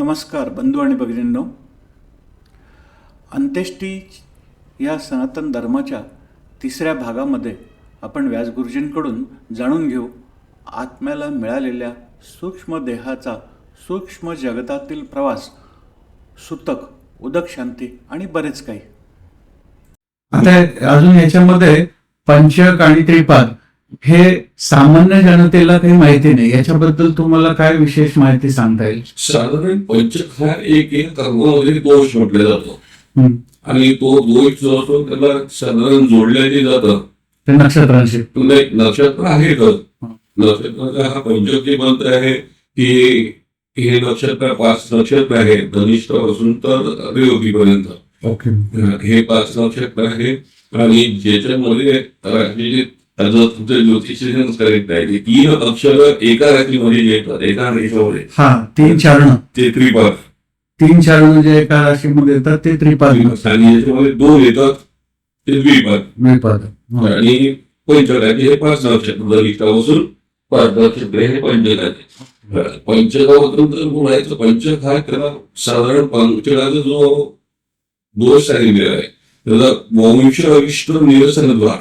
नमस्कार बंधू आणि भगिनींनो. अंत्येष्टी या सनातन धर्माच्या तिसऱ्या भागामध्ये आपण व्यासगुरुजींकडून जाणून घेऊ आत्म्याला मिळालेल्या सूक्ष्म देहाचा सूक्ष्म जगतातील प्रवास सुतक उदक शांती आणि बरेच काही. आता अजून याच्यामध्ये पंचक आणि त्रिपाद. हे सामान्य जनतेला काही माहिती नाही. याच्याबद्दल तुम्हाला काय विशेष माहिती सांगता येईल? साधारण पंचक हा एक कर्मामध्ये दोष म्हटला जातो. आणि तो दोष जो असतो त्याला साधारण जोडल्याने जातं. ते नक्षत्रांशी. नक्षत्र आहे तर. नक्षत्राचा हा पंचक जे म्हणत आहे की हे नक्षत्र पाच नक्षत्र आहे. धनिष्ठपासून तर रेवतीपर्यंत ओके. हे पाच नक्षत्र आहे. आणि ज्याच्यामध्ये त्याचं तुमचं ज्योतिषी करेक्ट आहे तीन अक्षर एका राशीमध्ये येतात एका रेषामध्ये. हा तीन चरण. ते त्रिपाद तीन चरण जे एका राशीमध्ये येतात ते त्रिपाद आणि याच्यामध्ये दोन येतात ते द्विपाद द्विपाद. आणि पंचकाचे हे पाच नक्षत्र धनिष्ठापासून पाच नक्षत्र हे पंचकाचे पंचकाबद्दल जर बोलायचं पंचक हा त्याला साधारण पंचकाचा जो दोष सांगितलेला आहे त्याला वंश अरिष्ट निरसनद्वार.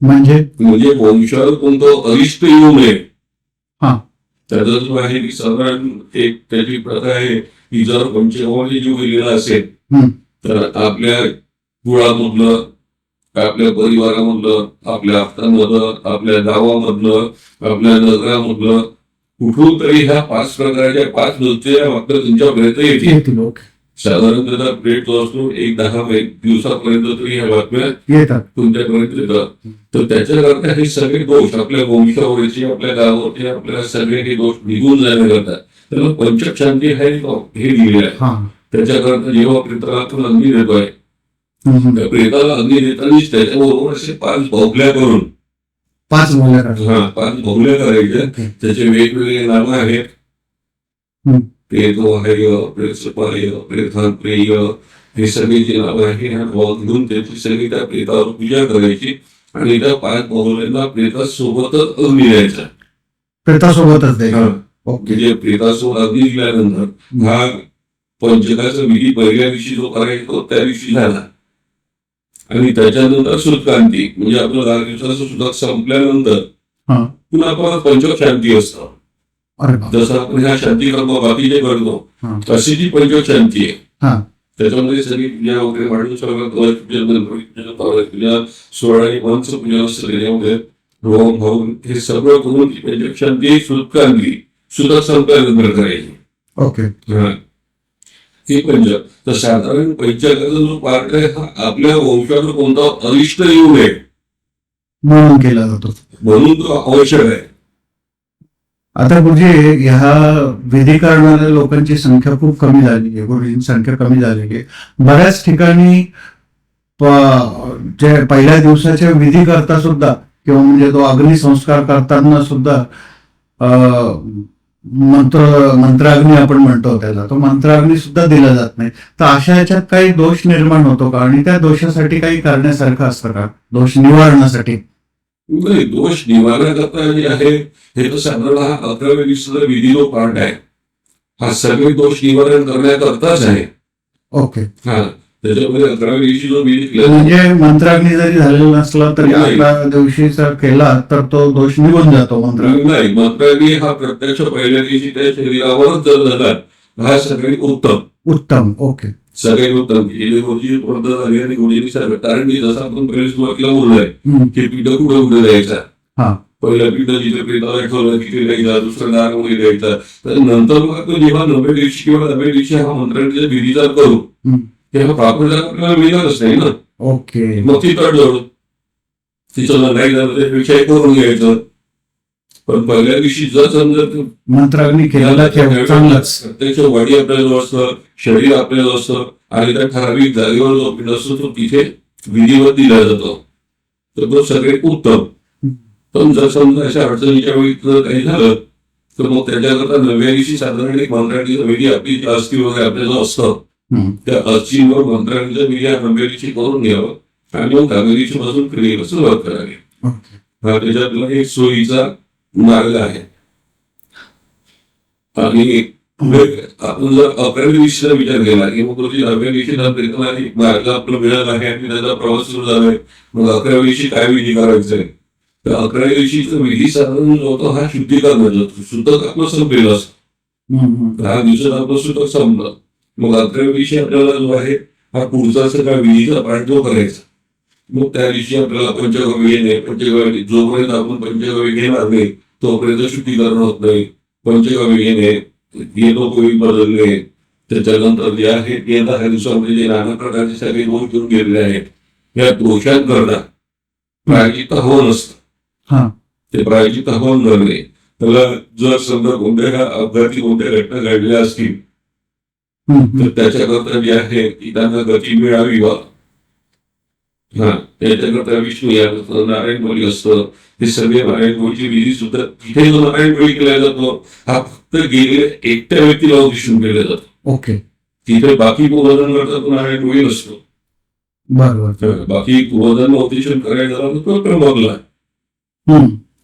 म्हणजे म्हणजे वंशावर कोणतं अरिष्ट येऊ नये हा. त्याचा जो आहे की साधारण एक त्याची प्रथा आहे की जर पंचकामध्ये जीव गेलेला असेल. तर आपल्या कुळामधलं आपल्या परिवारामधलं आपल्या आपतांमधलं आपल्या गावामधलं आपल्या नगरामधलं कुठून तरी ह्या पाच प्रकारच्या पाच नृत्य मात्र तुमच्यापर्यंत येतील येतील ओके साधारण त्याचा प्लेट जो असतो एक दहा दिवसापर्यंत तरी ह्या बातम्या येतात. तुमच्यापर्यंत येतात तर त्याच्याकरता हे सगळे दोष आपल्या वंशावळीचे आपल्या गावावरचे आपल्याला सगळे हे दोष निघून जाण्याकरता त्याला पंचक शांती हे हे दिलेलं आहे. त्याच्याकरता जेव्हा प्रेताला आपण अग्नी देतोय हम्म. त्या प्रेताला अग्नी देतानाच त्याच्याबरोबर असे पाच भोगल्या करून पाच. हा पाच भोगल्या करायच्या. त्याचे वेगवेगळे नावं आहेत. हम्म. प्रेतोहय प्रेसपाय प्रेथान प्रेय हे सगळे जे नावं आहे ह्या नावं घेऊन त्याची सगळी त्या प्रेतावर पूजा करायची आणि त्या पाच भोगल्यांना प्रेतासोबतच अग्नी द्यायचा प्रेतासोबतच म्हणजे प्रेतासोबत अग्नी दिल्यानंतर हा पंचकाचा विधी पहिल्या दिवशी जो करायचो त्या दिवशी झाला आणि त्याच्यानंतर सुतकांती म्हणजे आपलं दहा दिवसाचं सुतक संपल्यानंतर. पुन्हा परत पंचक शांती असतं. जसं आपण ह्या शांती कर्म बाकीचे करतो हा. तशी ती पंचक शांती आहे हा. त्याच्यामध्ये सगळी पूजा वगैरे वाढून सगळं कवच पूजन गणपती पूजन पावलं पूजन सोळा आणि पंच पूजन असतं त्याच्यामध्ये होम होम हे सगळं करून ती पंचक शांती सुतकांती सुतक संपल्यानंतर करायची ओके। हा. हे पंचक तर साधारण पंचकाचा जो पार्ट आहे हा आपल्या वंशावर कोणता अरिष्ट येऊ नये म्हणून केला जातो म्हणून तो आवश्यक आहे आता गुरुजी ह्या विधी करणाऱ्या लोकांची संख्या खूप कमी झाली आहे गुरुजींची संख्या कमी झालेली आहे. बऱ्याच ठिकाणी जे पहिल्या दिवसाच्या विधी करता सुद्धा किंवा म्हणजे तो अग्निसंस्कार करताना सुद्धा मंत्र मंत्राग्नी आपण म्हणतो त्याला तो मंत्राग्नी सुद्धा दिला जात नाही. तर अशा याच्यात काही दोष निर्माण होतो का? आणि त्या दोषासाठी काही करण्यासारखं असतं का? दोष निवारणासाठी? नाही दोष निवारण्याकरता जे आहे हे तर साधारण हा अकराव्या विधी जो पार्ट आहे. हा सगळे दोष निवारण करण्याकरताच आहे. ओके. हा त्याच्यामध्ये अकराव्या दिवशी जो विधी केला म्हणजे मंत्राग्नी जरी झालेला नसला तरी. अकरा दिवशीचा केला तर तो दोष निघून जातो मंत्र नाही मंत्राग्नी हा प्रत्यक्ष पहिल्या दिवशी त्या शरीरावरच जर झाला हा सगळे उत्तम. उत्तम ओके. सगळे उत्तम हे गोष्टी पद्धत झाली आणि गोष्टी सगळं कारण की जसं आपण पहिले सुरुवातीला बोललोय. की पिढ कुठं कुठं द्यायचा. पहिलं पिढ जिथे प्रेताला ठेवलं तिथे द्यायचा दुसरं नागमध्ये द्यायचा. तर नंतर मग आपण जेव्हा नव्या दिवशी किंवा नव्या दिवशी हा मंत्रांचा विधीचा करू. तेव्हा प्रॉपर आपल्याला मिळणारच नाही ना. ओके. मग ती तडजोड. तिचं नाही झालं त्यापेक्षा करून घ्यायचं. पण पहिल्या दिवशी जर समजा ते मंत्राग्नी ठेव चांगलाच प्रत्यक्ष वाडी आपल्याजवळ असतं शरीर आपल्याजवळ असतं आणि त्या ठराविक जागेवर जो पिंड असतो तो तिथे विधिवत दिला जातो तर तो सगळे उत्तम पण जर समजा अशा अडचणीच्या वेळी काही झालं तर मग त्याच्याकरता नव्या दिवशी साधारण एक मंत्राची विधी आपली अस्थी वगैरे आपल्याजवळ असतं. त्या अस्थींवर मंत्रांचा विधी नव्या दिवशी करून घ्यावं आणि मग दहाव्या दिवशी पासून क्रियेला सुरुवात करावी. हा त्याच्यातला एक सोयीचा मार्ग आहे. आणि आपण जर अकरावी दिवशीचा विचार केला की मग गुरुजी दहाव्या दिवशी मार्ग आपलं मिळाला आहे आणि त्याचा प्रवास सुरू झालाय मग अकराव्या दिवशी काय विधी करायचं आहे तर अकराव्या दिवशीचा विधी साधारण जो होता हा शुद्धीकरणाचा होता. सुतक आपलं संपेल असतं दहा दिवसात आपलं सुद्धा संपलं. मग अकराव्या दिवशी आपल्याला जो आहे हा पुढचा सगळा विधीचा पाठ जो करायचा? मग त्या दिवशी आपल्याला पंचगव्य घेणे पंचगव्य जोपर्यंत आपण पंचगव्य घेणार नाही तोपर्यंत शुद्धीकरण होत नाही. पंचगव्य घेणे येणोपयोगी बदलणे त्याच्यानंतर जे आहे ते दहा दिवसामध्ये जे नाना प्रकारचे सगळे दोष घेऊन गेलेले आहेत या दोषांकरता प्रायचित हवं नसतं हा. ते प्रायचित हवन करणे. त्याला जर समजा कोणत्या अपघाती कोणत्या घटना घडल्या असतील. तर त्याच्याकरता जे आहे की त्यांना गती मिळावी वा हा त्याच्याकरता विष्णू या नारायण बळी असतं. हे सगळे नारायण बळीची विधी सुद्धा तिथे जो नारायण बळी केला जातो हा फक्त गेलेल्या एकट्या व्यक्तीला उद्देशून केला जातो. ओके. तिथे बाकी पूर्वजन करता तो नारायण नसतो. बरोबर बाकी पूर्वजन उद्देशून करायला झाला तो क्रमांकला.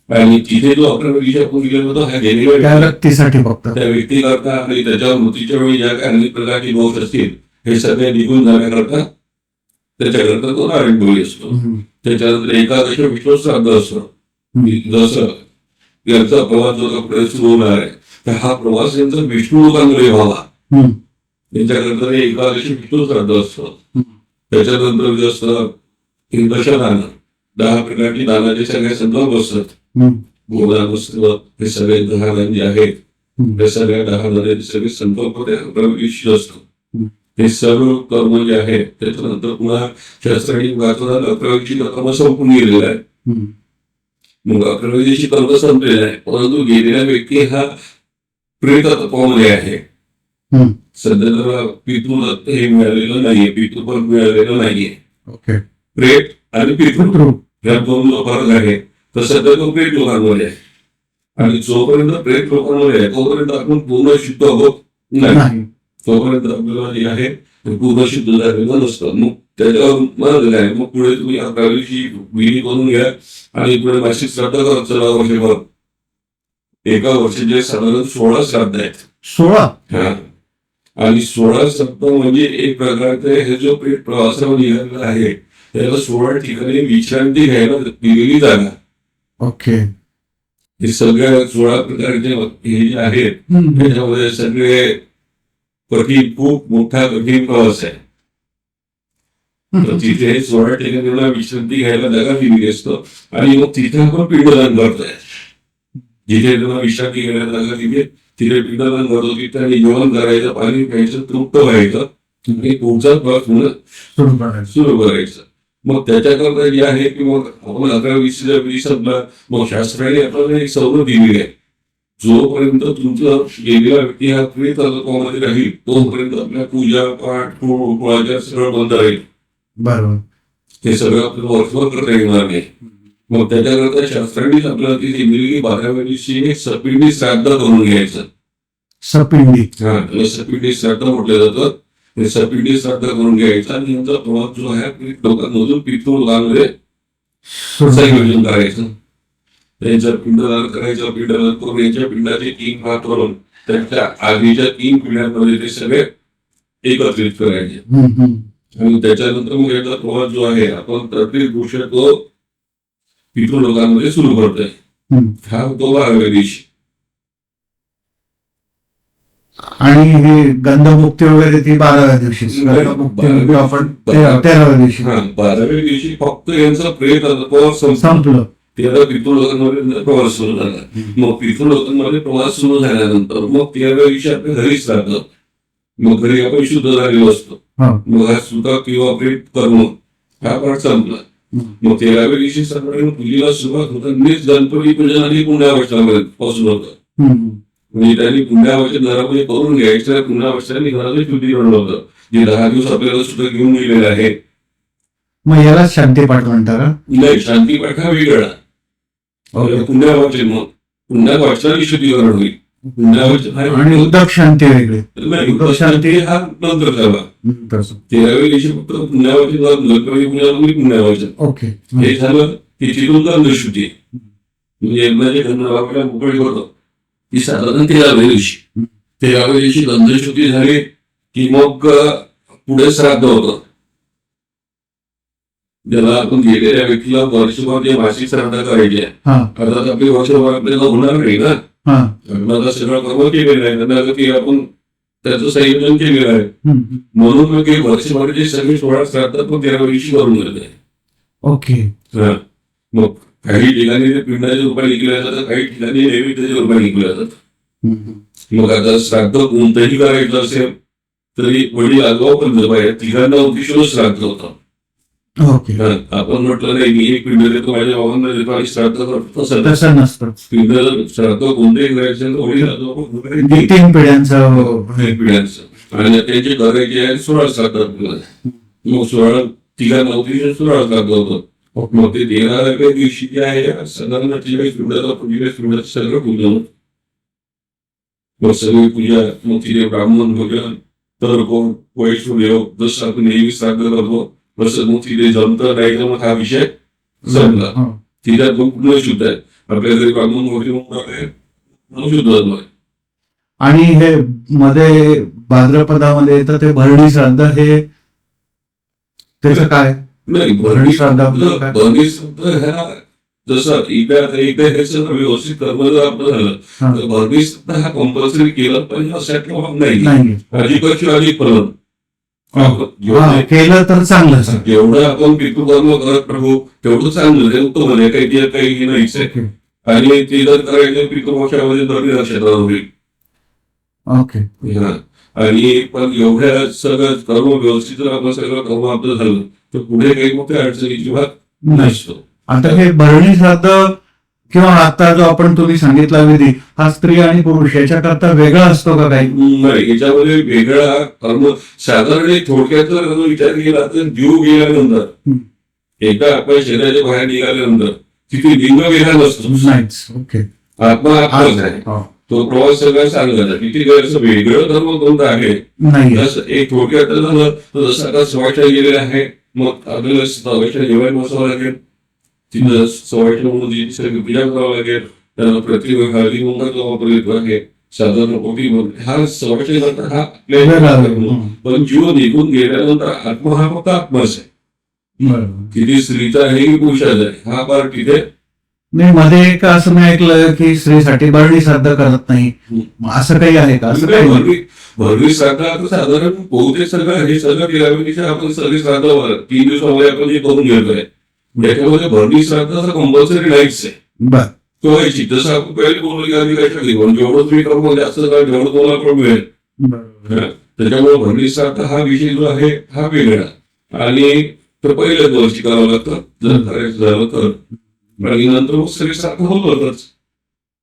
आणि तिथे जो अकरा विषय आपण दिलेला होता हा गेलेल्या त्या व्यक्तीसाठी फक्त. त्या व्यक्तीकरता आणि त्याच्या मृत्यूच्या वेळी ज्या काही अनेक प्रकारचे दोष असतील हे सगळे निघून जाण्याकरता त्याच्याकरता तो नारायण असतो त्याच्यानंतर एकादश श्राद्ध असतं. जसं यांचा प्रवास जो पुढे सुरू होणार आहे तर हा प्रवास यांचा विष्णू लोकांकडे व्हावा हम्म. त्यांच्याकरता ते एकादशी विष्णू श्राद्ध असतं. त्याच्यानंतर जे असतं दशदान दहा प्रकारची दानाचे सगळे संदर्भ असतात. गोदान असतं हे सगळे दहा दान जे आहेत. त्या सगळ्या दहा दानाचे सगळे संकल्प त्या असतो. हे सर्व कर्म जे आहे त्याच्यानंतर पुन्हा शास्त्राने अकरावीची कर्म संपून गेलेलं आहे. मग अकरावीची कर्म संपलेलं आहे परंतु गेलेला व्यक्ती हा प्रेत तत्वामध्ये आहे. सध्या तर पितृदत्त हे मिळालेलं नाहीये. पितृपद मिळालेलं नाहीये. ओके. प्रेत आणि पितृ. पितृ. या दोन फरक आहे. तर सध्या तो प्रेत लोकांमध्ये आहे. आणि जोपर्यंत प्रेत लोकांमध्ये आहे तोपर्यंत आपण पूर्ण शुद्ध होत नाही. तोपर्यंत आपल्याला जे आहे ते पूर्ण शुद्ध झालेलं नसतं. मग त्याच्यावर म्हणालेलं आहे. मग पुढे तुम्ही अकरावीची विधी करून घ्या आणि पुढे मासिक श्राद्ध करत चला वर्षभर. एका वर्षाचे साधारण सोळा श्राद्ध आहेत. सोळा? हा. आणि सोळा श्राद्ध म्हणजे एक प्रकारचे हे जो प्रवासावर निघालेला आहे त्याला सोळा ठिकाणी विश्रांती घ्यायला दिलेली जागा. ओके. हे सगळ्या सोळा प्रकारचे हे जे आहेत. त्याच्यामध्ये सगळे कठीण खूप मोठा कठीण प्रवास आहे. तर तिथे सोळा ठिकाणीला विश्रांती घ्यायला जागा दिलेली असतं. आणि मग तिथे आपण पिंडदान करतोय जिथे त्यांना विश्रांती घ्यायला जागा दिली तिथे पिंडदान करतो तिथे आणि जेवण करायचं पाणी प्यायचं तृप्त व्हायचं. आणि पुढचा प्रवास पुन्हा सुरू करायचं. मग त्याच्याकरता जे आहे की मग आपण अकरा वीस वीसला मग शास्त्राने आपल्याला एक सवलत दिलेली आहे. जोपर्यंत तुमचा गेलेला व्यक्ती हा प्रेत तत्वामध्ये राहील. तोपर्यंत आपल्या पूजा पाठ कुळ कुळाचार सगळं बंद राहील. बरोबर. हे सगळं आपल्याला वर्षभर करता येणार नाही. मग त्याच्याकरता शास्त्रांनीच आपल्याला ती दिलेली बाराव्या दिवशी एक सपिंडी श्राद्ध करून घ्यायचं. सपिंडी. हा सपिंडी श्राद्ध म्हटलं जातं. हे सपिंडी श्राद्ध करून घ्यायचं आणि यांचा प्रवास जो आहे लोकांमधून पितृ लोकांमध्ये सुरू संयोजन करायचं. त्यांचं पिंडदान करायचं पिंडदान करून यांच्या पिंडाचे तीन भाग करून त्यांच्या आधीच्या तीन पिढ्यांमध्ये ते सगळे एकत्रित करायचे. आणि त्याच्यानंतर मग याचा प्रवास जो आहे आपण प्रत्येक गोष्ट तो पितृ लोकांमध्ये सुरू करतोय. हा तो बाराव्या दिवशी आणि हे गंधमुक्ती वगैरे ती बाराव्या दिवशी. म्हणजे आपण तेरा- तेराव्या दिवशी. बाराव्या दिवशी फक्त यांचा प्रेत संपलं. तेरा पितृ लोकांमध्ये प्रवास सुरू झाला. मग पितृ लोकांमध्ये प्रवास सुरू झाल्यानंतर मग तेराव्या दिवशी आपल्या घरीच राहतं मग घरी आपण शुद्ध झालेलो असतो. मग हा सुद्धा किंवा प्रेत कर्म हा पाठ संपला. मग तेराव्या दिवशी सकाळी पूजेला सुरुवात होतानीच गणपती पूजन आणि पुण्यावचनामध्ये पासून होतं. म्हणजे त्यांनी पुण्यावचन घरामध्ये करून घ्यायचं पुण्यावचनाने घराचं शुद्धी बनवलं होतं. जे दहा दिवस आपल्याला सुद्धा घेऊन गेलेलं आहे मग याला शांतीपाठ म्हणता का नाही शांतीपाठ हा वेगळा. ओके. पुण्यावाचन मग. पुण्या वाचनाने शुद्धीकरण होईल. आणि उद्धव शांती वेगळी. उद्धव शांती हा नंतर झाला. तेराव्या दिवशी फक्त पुण्यावचन गणपती पुण्यामध्ये पुण्यावचन ओके. हे झालं की तिथून अंधशुद्धी म्हणजे एकदाचे गणरावाला मोकळी होतं ती साधारण तेराव्या दिवशी. तेरा दिवशी दंतशुद्धी झाली की मग पुढे श्राद्ध होतं. ज्याला आपण गेलेल्या व्यक्तीला वर्षभर जे मासिक श्राद्ध करायचे हा. अर्थात आपली वर्षभर आपल्याला होणार नाही ना. लग्नाचा सगळं कर्म केलेलं आहे. त्यांना की आपण त्याचं संयोजन केलेलं आहे. म्हणून मग हे वर्षभराचे सगळे सोळा श्राद्धात मग तेरा दिवशी करून घेतले ओके. मग काही ठिकाणी ते पिंडाचे रुपये निघले जातात काही ठिकाणी नैवेद्याचे रुपये निघले जातात. मग आता श्राद्ध कोणतंही करायचं असेल तरी वडील आगाव पण जपाय तिघांना उद्देशून श्राद्ध होतं. आपण म्हटलं नाही मी एक पिंड देतो माझ्या बाबांना देतो आणि श्राद्ध करतो तसं नसतं. श्राद्ध आगाव पण करायचे. तीन पिढ्यांचं. एक पिढ्यांचं. आणि त्यांचे करायचे आहे सोळा श्राद्ध. मग सोळा तिघांना उद्देशून सोळा श्राद्ध होतं. मग ते तेराव्या दिवशी जे आहे अठ्ठेचाळीस पिंडाचा पंचेचाळीस पिंडाचं सगळं पूजन मग सगळी पूजा मग तिथे ब्राह्मण भोजन तर कोण वैष्णवदेव जसं आपण नेहमी श्राद्ध करतो मग तिथे जमतं नाही तर मग हा विषय. तिथे मग पूर्ण शुद्ध आहे आपल्या घरी म्हणून शुद्ध आहे. आणि हे मध्ये भाद्रपदामध्ये येतं ते भरणी श्राद्ध हे त्याचं काय नाही भरणी श्राद्ध? भरणी शब्द ह्या जसं आता इकडे हे सगळं व्यवस्थित कर्म जर आपलं झालं. तर भरणी शब्द हा कंपल्सरी केला पाहिजे असा नाही अधिकाची अधिक फलन हा केलं तर चांगलंच आहे. जेवढं आपण पितृकर्म करत राहू तेवढं चांगलं ते उत्तम आहे काही ते काही हे नाहीच आहे. आणि ते जर करायचं पितृपक्षामध्ये धरणी नक्षत्रावर होईल ओके हा. आणि पण एवढ्या सगळं कर्म व्यवस्थित जर आपण सगळं कर्म आपलं झालं तर पुढे काही मोठ्या अडचणीची भाग नाही नसतो आता हे भरणी श्राद्ध किंवा आता जो आपण तुम्ही सांगितला विधी हा स्त्री आणि पुरुष याच्याकरता वेगळा असतो का काही? याच्यामध्ये वेगळा कर्म साधारण एक थोडक्यात जर विचार केला तर जीव गेल्यानंतर. एकदा आपल्या शरीराच्या बाहेर निघाल्यानंतर तिथे लिंग वेगळा नसतो. ओके. आत्मा आत्माच आहे. तो प्रवास सगळा सांगत तिथे काय असं वेगळं धर्म कोणतं आहे नाही. एक थोडक्यात झालं तर जसं आता सवायच्या गेलेलं आहे मग आपल्याला सवायच्या जेवण बसावं लागेल. तिथं म्हणून सगळी पूजा करावं लागेल त्यांना येतो आहे साधारण कोटी हा सवायच्या नंतर हा वेगळा आपल्या वेगळा. हम्म. पण जीव निघून गेल्यानंतर आत्मा हा फक्त आत्माच आहे. किती स्त्रीचा आहे की पुरुषाचा आहे हा पार तिथे नाही मध्ये एक असं मी ऐकलं की स्त्रीसाठी भरणी श्राद्ध करत नाही असं काही आहे का असं काही नाही. भरवी भरवी श्राद्ध आता साधारण बहुतेक सगळं हे सगळं केल्यापेक्षा आपण सगळे श्राद्धावर तीन दिवसामध्ये आपण जे करून घेतोय त्याच्यामध्ये भरणी श्राद्ध कंपल्सरी नाहीच आहे. तो व्हायची जसं आपण पहिले बोललो की आम्ही कशा घेऊन जेवढं तुम्ही करून जास्त जेवढं तुम्हाला पण मिळेल. त्याच्यामुळे भरणी श्राद्ध हा विषय जो आहे हा वेगळा. आणि तर पहिल्याच वर्षी करावं लागतं. जर करायचं झालं तर. आणि नंतर मग सगळे श्राद्ध होतच